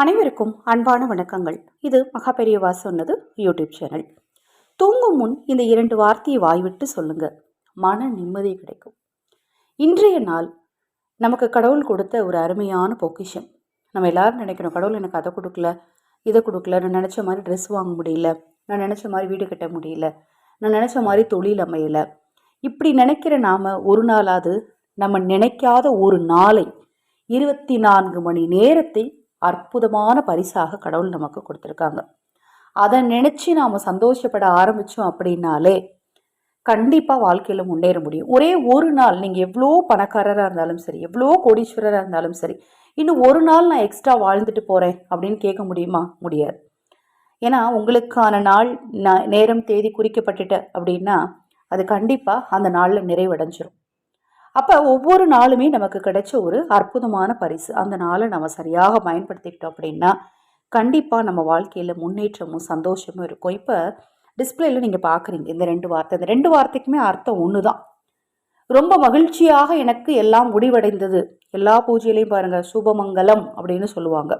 அனைவருக்கும் அன்பான வணக்கங்கள். இது மகா பெரியவா சொன்னது யூடியூப் சேனல். தூங்கும் முன் இந்த இரண்டு வார்த்தையை வாய்விட்டு சொல்லுங்க. மன நிம்மதி கிடைக்கும். இன்றைய நாள் நமக்கு கடவுள் கொடுத்த ஒரு அருமையான பொக்கிஷம். நம்ம எல்லாரும் நினைக்கிறோம் கடவுள் எனக்கு அதை கொடுக்கல இதை கொடுக்கல நான் நினச்ச மாதிரி ட்ரெஸ் வாங்க முடியல நான் நினச்ச மாதிரி வீடு கட்ட முடியல நான் நினச்ச மாதிரி தொழில் அமையலை. இப்படி நினைக்கிற நாம் ஒரு நாளாவது நம்ம நினைக்காத ஒரு நாளை இருபத்தி நான்கு மணி நேரத்தை அற்புதமான பரிசாக கடவுள் நமக்கு கொடுத்துருக்காங்க. அதை நினச்சி நாம் சந்தோஷப்பட ஆரம்பித்தோம் அப்படின்னாலே கண்டிப்பாக வாழ்க்கையில் முன்னேற முடியும். ஒரே ஒரு நாள் நீங்கள் எவ்வளோ பணக்காரராக இருந்தாலும் சரி எவ்வளோ கோடீஸ்வரராக இருந்தாலும் சரி இன்னும் ஒரு நாள் நான் எக்ஸ்ட்ரா வாழ்ந்துட்டு போகிறேன் அப்படின்னு கேட்க முடியுமா? முடியாது. ஏன்னா உங்களுக்கான நாள் ந நேரம் தேதி குறிக்கப்பட்டுட்டு அப்படின்னா அது கண்டிப்பாக அந்த நாளில் நிறைவடைஞ்சிரும். அப்போ ஒவ்வொரு நாளுமே நமக்கு கிடைச்ச ஒரு அற்புதமான பரிசு. அந்த நாளை நம்ம சரியாக பயன்படுத்திக்கிட்டோம் அப்படின்னா கண்டிப்பாக நம்ம வாழ்க்கையில் முன்னேற்றமும் சந்தோஷமும் இருக்கும். இப்போ டிஸ்பிளேல நீங்கள் பார்க்குறீங்க இந்த ரெண்டு வார்த்தை. இந்த ரெண்டு வார்த்தைக்குமே அர்த்தம் ஒன்று தான் ரொம்ப மகிழ்ச்சியாக எனக்கு எல்லாம் முடிவடைந்தது. எல்லா பூஜையிலையும் பாருங்கள் சுபமங்கலம் அப்படின்னு சொல்லுவாங்க.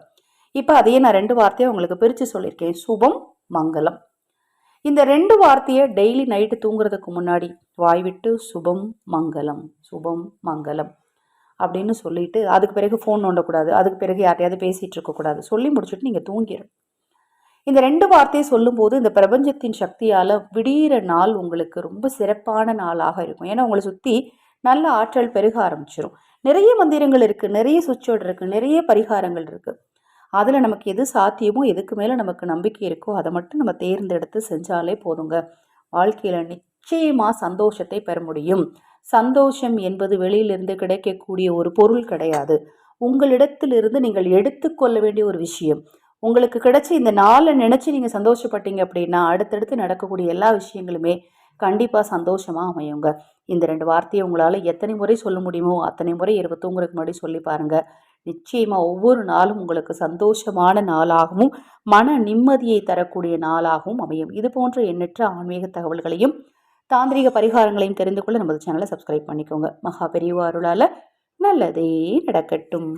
இப்போ அதையே நான் ரெண்டு வார்த்தையை உங்களுக்கு பிரித்து சொல்லியிருக்கேன். சுபம் மங்கலம் இந்த ரெண்டு வார்த்தையை டெய்லி நைட்டு தூங்குறதுக்கு முன்னாடி வாய்விட்டு சுபம் மங்களம் சுபம் மங்களம் அப்படின்னு சொல்லிட்டு அதுக்கு பிறகு ஃபோன் நோண்டக்கூடாது. அதுக்கு பிறகு யார்ட்டையாவது பேசிகிட்டு இருக்கக்கூடாது. சொல்லி முடிச்சுட்டு நீங்கள் தூங்கிடும் இந்த ரெண்டு வார்த்தையை சொல்லும்போது இந்த பிரபஞ்சத்தின் சக்தியால் விடிகிற நாள் உங்களுக்கு ரொம்ப சிறப்பான நாளாக இருக்கும். ஏன்னா உங்களை சுற்றி நல்ல ஆற்றல் பெருக ஆரம்பிச்சிடும் நிறைய மந்திரங்கள் இருக்குது நிறைய சுவிட்சோடு இருக்குது நிறைய பரிகாரங்கள் இருக்குது அதில் நமக்கு எது சாத்தியமோ எதுக்கு மேலே நமக்கு நம்பிக்கை இருக்கோ அதை மட்டும் நம்ம தேர்ந்தெடுத்து செஞ்சாலே போதுங்க. வாழ்க்கையில் நிச்சயமாக சந்தோஷத்தை பெற முடியும். சந்தோஷம் என்பது வெளியிலிருந்து கிடைக்கக்கூடிய ஒரு பொருள் கிடையாது. உங்களிடத்திலிருந்து நீங்கள் எடுத்துக்கொள்ள வேண்டிய ஒரு விஷயம். உங்களுக்கு கிடைச்ச இந்த நாளை நினச்சி நீங்கள் சந்தோஷப்பட்டீங்க அப்படின்னா அடுத்தடுத்து நடக்கக்கூடிய எல்லா விஷயங்களுமே கண்டிப்பாக சந்தோஷமாக அமையுங்க. இந்த ரெண்டு வார்த்தையை உங்களால் எத்தனை முறை சொல்ல முடியுமோ அத்தனை முறை இரவு தூங்குறதுக்கு முன்னாடி சொல்லி பாருங்கள் நிச்சயமாக ஒவ்வொரு நாளும் உங்களுக்கு சந்தோஷமான நாளாகவும் மன நிம்மதியை தரக்கூடிய நாளாகவும் அமையும். இது போன்ற எண்ணற்ற ஆன்மீக தகவல்களையும் தாந்திரிக பரிகாரங்களையும் தெரிந்து கொள்ள நமது சேனலை சப்ஸ்கிரைப் பண்ணிக்கோங்க. மகா பெரியவாருளால் நல்லதே நடக்கட்டும்.